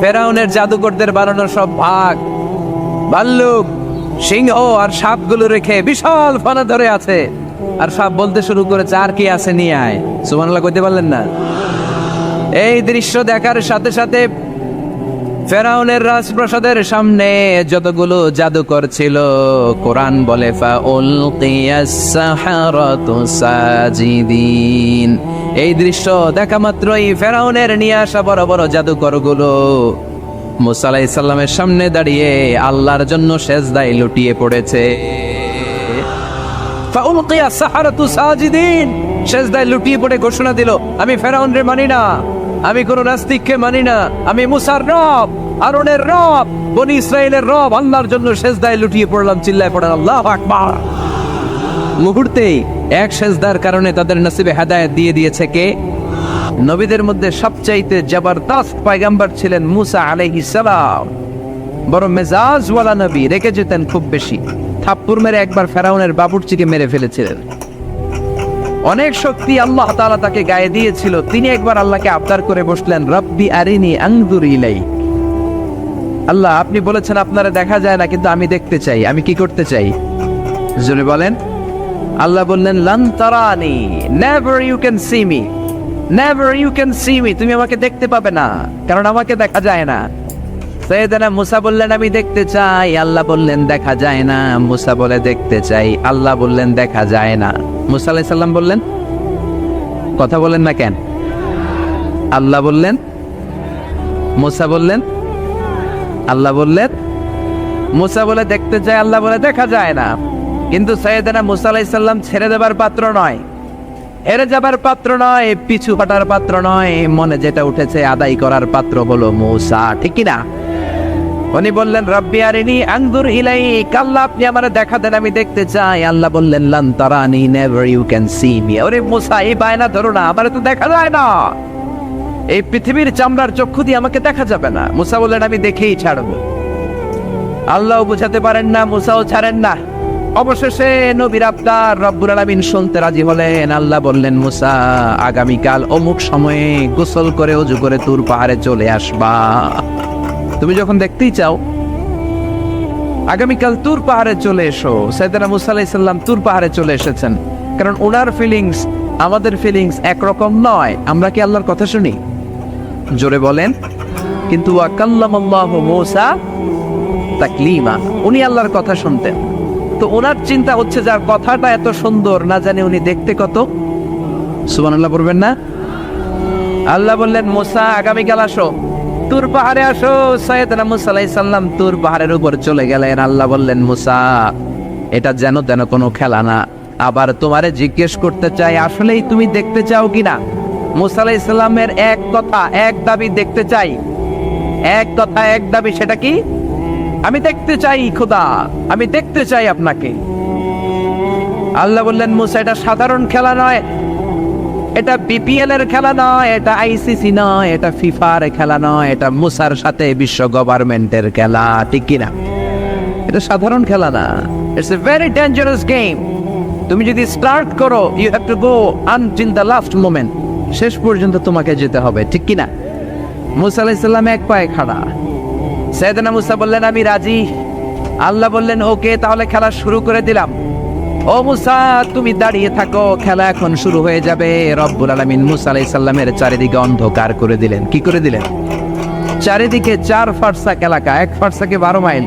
ফেরাউনের জাদুকরদের বানানো সব ভাগ। ভাল্লুক সিংহ আর সাপগুলো রেখে বিশাল ফানা ধরে আছে। আর সাপ বলতে শুরু করে আর কি আছে নিয়ে আয়। সুমানাল্লাহ কইতে পারলেন না? এই দৃশ্য দেখার সাথে সাথে ফেরাউনের রাজপ্রাসাদের সামনে যতগুলো জাদুকর ছিল, কোরআন বলে সাজিদিন। এই দৃশ্য দেখা মাত্রই ফেরাউনের নিয়ে আসা বড় বড় জাদুকরগুলো মুসা আলাইসাল্লামের সামনে দাঁড়িয়ে আল্লাহর জন্য সেজদায় লুটিয়ে পড়েছে। সাহারাতু সাজিদিন। সেজদায় লুটিয়ে পড়ে ঘোষণা দিল, আমি ফেরাউন রে মানি না। আমি কোন নাস্তিককে মানি না। আমি মুসার রব, আরনের রব, বনি ইসরায়েলের রব। আল্লাহর জন্য সেজদায় লুটিয়ে পড়লাম, চিল্লায় পড়েন আল্লাহ আকবার। মুহূর্তেই এক সেজদার কারণে তাদের নসিবে হেদায়েত দিয়ে দিয়েছে কে? নবীদের মধ্যে সবচাইতে জবরদস্ত পয়গাম্বর ছিলেন মুসা আলাইহিস সালাম। বড় মেজাজওয়ালা নবী রেখে যেতেন খুব বেশি। থাপ্পুর মেরে একবার ফেরাউনের বাবুর্চিকে মেরে ফেলেছিলেন। অনেক শক্তি আল্লাহ তাআলা তাকে গায়ে দিয়েছিল। তিনি একবার আল্লাহকে আবদার করে বসলেন, রব্বি আরিনি আংদুর ইলাই আল্লাহ, আপনি বলেছেন, আপনারা দেখা যায় না, কিন্তু আমি দেখতে চাই। আমি কি করতে চাই? জোরে বলেন। আল্লাহ বললেন, লান তারানি never you can see me never you can see me তুমি আমাকে দেখতে পাবে না, কারণ আমাকে দেখা যায় না। সৈয়দানা মুসা বললেন, আমি দেখতে চাই। আল্লাহ বললেন, দেখা যায় না। মুসা বলে, দেখতে চাই। আল্লাহ বললেন, দেখা যায় না। মুসা আলাইহিস সালাম বললেন, কথা বলেন না কেন? আল্লাহ বললেন, মুসা বললেন, আল্লাহ বললেন, মুসা বলে দেখতে চাই আল্লাহ বলে দেখা যায় না। কিন্তু সৈয়দানা মুসা আলাইহিস সালাম ছেড়ে দেবার পাত্র নয়। হেরে যাবার পাত্র নয়, পিছু পাটার পাত্র নয়, মনে যেটা উঠেছে আদায় করার পাত্র হলো মুসা, ঠিক না? উনি বললেন, রব্বি আরিনি, আনজুর ইলাই কাল্লা আপনি আমারে দেখা দেন, আমি দেখতে চাই। আল্লাহ বললেন, লান তারানি, never you can see me. ওরে মুসা, এই বায়না ধরো না, আমারে তো দেখা যায় না। এই পৃথিবীর চামড়ার চক্ষু দিয়ে আমাকে দেখা যাবে না। মুসা বললেন, আমি দেখেই ছাড়বো। আল্লাহ বুঝাতে পারেন না, মুসাও ছাড়েন না। অবশেষে নবীর আবদার রব্বুল আলামিন শুনতে রাজি হলেন। আল্লাহ বললেন, মুসা, আগামীকাল অমুক সময়ে গোসল করে, অজু করে তুর পাহাড়ে চলে আসবা। তুমি যখন দেখতেই চাও, আগামীকাল তুর পাহাড়ে চলে এসো। সাইদানা মুসা আলাইসাল্লাম তুর পাহাড়ে চলে এসেছেন। কারণ ওনার ফিলিংস আমাদের ফিলিংস একরকম নয়। আমরা কি আল্লাহর কথা শুনি? জোরে বলেন। কিন্তু মুসা তাকলিমা, উনি আল্লাহর কথা শুনতেন। তো ওনার চিন্তা হচ্ছে যার কথাটা এত সুন্দর, না জানে উনি দেখতে কত? সুবহানাল্লাহ বলবেন না? আল্লাহ বললেন, মোসা, আগামীকাল আসো। তুর পাহাড়ে আসো। সৈয়দনা মুসা আলাইহিস সালাম তুর পাহাড়ের উপর চলে গেলেন। আল্লাহ বললেন, মুসা, এটা যেন তেন কোনো খেলা না। আবার তোমারে জিজ্ঞেস করতে চাই, আসলেই তুমি দেখতে চাও কিনা? মুসা আলাইহিস সালামের এক কথা, এক দাবি দেখতে চাই। এক কথা, এক দাবি, সেটা কি? আমি দেখতে চাই, খোদা, আমি দেখতে চাই আপনাকে। আল্লাহ বললেন, মুসা, এটা সাধারণ খেলা নয়। এটা বিপিএল এর খেলা নয়, এটা আইসিসি নয়, এটা ফিফার খেলা নয়, এটা মুসার সাথে বিশ্ব গভর্নমেন্টের খেলা, ঠিক কিনা? এটা সাধারণ খেলা না। It's a very dangerous game তুমি যদি স্টার্ট করো you have to go until the last moment শেষ পর্যন্ত তোমাকে যেতে হবে, ঠিক কিনা? মুসা আলাইসাল্লাম এক পায়ে খাড়া। সৈয়দনা মুসা বললেন, আমি রাজি। আল্লাহ বললেন, ওকে, তাহলে খেলা শুরু করে দিলাম। ও মুসা, তুমি দাঁড়িয়ে থাকো, খেলা এখন শুরু হয়ে যাবে। রব্বুল আলামিন মুসা আলাইহিস সালামের চারিদিকে অন্ধকার করে দিলেন। কি করে দিলেন? চারিদিকে চার ফারসাক এলাকা, এক ফারসাকে বারো মাইল,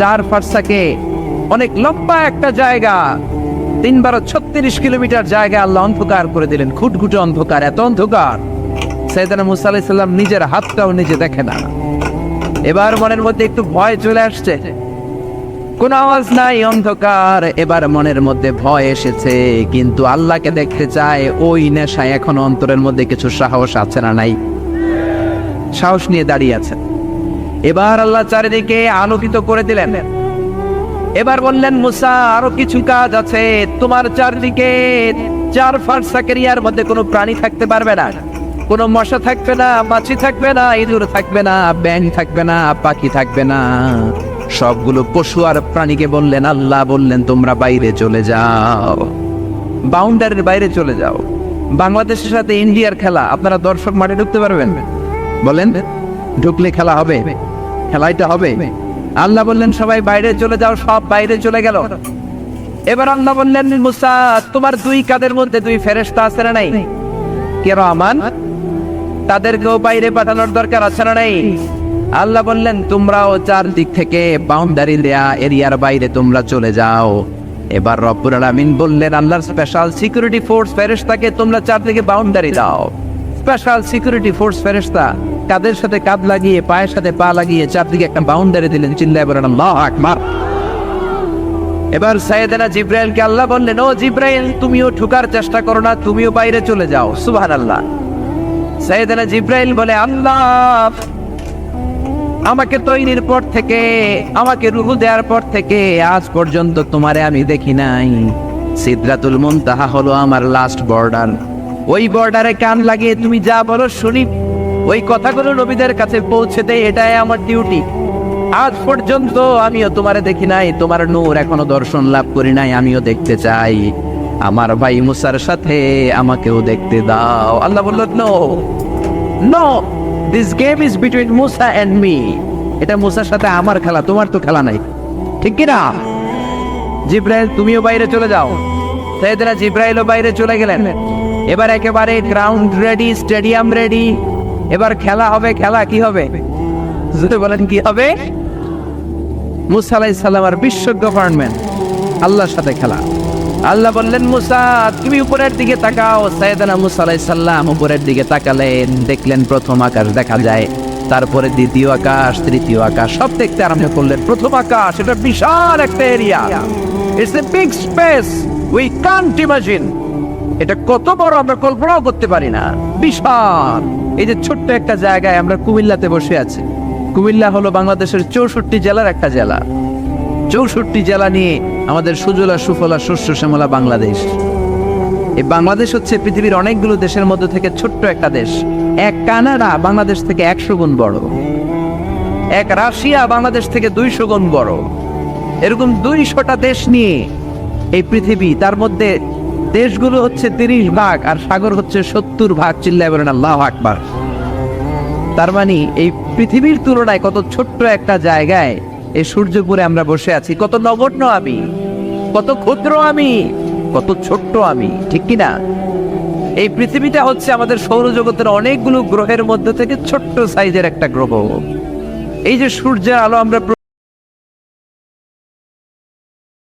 চার ফারসাকে অনেক লম্বা একটা জায়গা তিন বারো ছত্রিশ কিলোমিটার জায়গা আল্লাহ অন্ধকার করে দিলেন। খুটখুটে অন্ধকার, এত অন্ধকার। সৈয়দনা মুসা আলাইহিস সালাম নিজের হাতটাও নিজে দেখে না। এবার মনের মধ্যে একটু ভয় চলে আসছে। কোন আওয়াজ নাই অন্ধকার। এবার মনের মধ্যে ভয় এসেছে, কিন্তু আল্লাহকে দেখতে চায় ওই নেশায় এখন অন্তরের মধ্যে কিছু সাহস আছে না নাই। সাহস নিয়ে দাঁড়িয়ে আছেন। এবার আল্লাহ চারিদিকে আলোকিত করে দিলেন। এবার বললেন, মুসা, আরও কিছু কাজ আছে। তোমার চারদিকে চার ফার্সাকের ইয়ার মধ্যে কোনো প্রাণী থাকতে পারবে না। কোনো মশা থাকবে না, মাছি থাকবে না, ইঁদুর থাকবে না ব্যাং থাকবে না, পাখি থাকবে না। সবগুলো পশু আর প্রাণীকে বললেন, আল্লাহ বললেন, তোমরা বাইরে চলে যাও। বাউন্ডারির বাইরে চলে যাও। বাংলাদেশের সাথে ইন্ডিয়ার খেলা, আপনারা দর্শক মাঠে ঢুকতে পারবেন। বলেন, ঢুকলে খেলা হবে খেলাইটা হবে। আল্লাহ বললেন, সবাই বাইরে চলে যাও, সব বাইরে চলে গেল। এবার আল্লাহ বললেন, মুসা, তোমার দুই কাদের মধ্যে দুই ফেরেশতা আছে না নাই? কে রহমান তাদেরকেও বাইরে পাঠানোর দরকার আছে না নাই? আল্লাহ বললেন, তোমরাও চার দিক থেকে বাউন্ডারি দেয়া এরিয়ার বাইরে তোমরা চলে যাও। এবার রব্বুল আলামিন বললেন, আল্লাহর স্পেশাল সিকিউরিটি ফোর্স ফেরেশতাকে তোমরা চারদিকে বাউন্ডারি দাও। স্পেশাল সিকিউরিটি ফোর্স ফেরেশতা কাদের সাথে কাঁধ লাগিয়ে, পায়ের সাথে পা লাগিয়ে চারদিকে একটা বাউন্ডারি দিলেন, চিল্লায় বলেন, আল্লাহ আকবার। এবার সাইয়েদানা জিব্রাইলকে আল্লাহ বললেন, ও জিব্রাইল, তুমিও ঠুকার চেষ্টা করো না, তুমিও বাইরে চলে যাও। সুবহানাল্লাহ। সাইয়েদানা জিব্রাইল বলে, আল্লাহ আমাকে তৈরির পর থেকে, আমাকে রুহু দেওয়ার পর থেকে আজ পর্যন্ত তোমারে আমি দেখি নাই। সিদরাতুল মুনতাহা হলো আমার লাস্ট বর্ডার ওই বর্ডারে কান লাগিয়ে তুমি যা বলো শুনি। ওই কথাগুলো নবীদের কাছে পৌঁছে দেয় এটাই আমার ডিউটি আজ পর্যন্ত আমিও তোমারে দেখি নাই, তোমার নূর এখনও দর্শন লাভ করি নাই, আমিও দেখতে চাই। আমার ভাই মুসার সাথে আমাকেও দেখতে দাও। আল্লাহ বলল, no no this game is between Musa and me এটা মুসার সাথে আমার খেলা, তোমার তো খেলা নাই। ঠিক কি না জিব্রাইল, তুমিও বাইরে চলে যাও। সাইয়েদনা জিব্রাইলও বাইরে চলে গেলেন। এবার একেবারে গ্রাউন্ড রেডি স্টেডিয়াম রেডি এবার খেলা হবে, খেলা কি হবে? বলেন, কি হবে? মুসা আলাইহিস সালাম আর বিশ্ব গভর্নমেন্ট আল্লাহর সাথে খেলা। আল্লাহ বললেন, মুসা, তুমি উপরের দিকে তাকাও। সাইয়েদানা মুসা আলাইহিস সালাম উপরের দিকে তাকালেন, দেখলেন প্রথম আকাশ দেখা যায়, তারপরে দ্বিতীয় আকাশ, তৃতীয় আকাশ, সব দেখতে আরম্ভ করলেন। প্রথম আকাশ, এটা বিশাল একটা area. It's a big space we can't imagine এটা কত বড়, আমরা কল্পনাও করতে পারি না। বিশাল। এই যে ছোট্ট একটা জায়গায় আমরা কুমিল্লাতে বসে আছি। কুমিল্লা হলো বাংলাদেশের চৌষট্টি জেলার একটা জেলা। চৌষট্টি জেলা নিয়ে আমাদের সুজলা, সুফলা, শস্য শ্যামলা বাংলাদেশ। এই বাংলাদেশ হচ্ছে পৃথিবীর অনেকগুলো দেশের মধ্যে থেকে ছোট্ট একটা দেশ। এক কানাডা বাংলাদেশ থেকে একশো গুণ বড়। এক রাশিয়া বাংলাদেশ থেকে দুইশো গুণ বড়। এরকম দুইশোটা দেশ নিয়ে এই পৃথিবী, তার মধ্যে দেশগুলো হচ্ছে তিরিশ ভাগ আর সাগর হচ্ছে সত্তর ভাগ, চিল্লায় বলেন আল্লাহ আকবার। তার মানে এই পৃথিবীর তুলনায় কত ছোট্ট একটা জায়গায় এই সূর্যপুরে আমরা বসে আছি, কত নগণ্য আমি কত ক্ষুদ্র আমি, কত ছোট্ট আমি, ঠিক কিনা? এই পৃথিবীটা হচ্ছে আমাদের সৌরজগতের অনেকগুলো গ্রহের মধ্যে থেকে ছোট্ট সাইজের একটা গ্রহ। এই যে সূর্যের আলো আমরা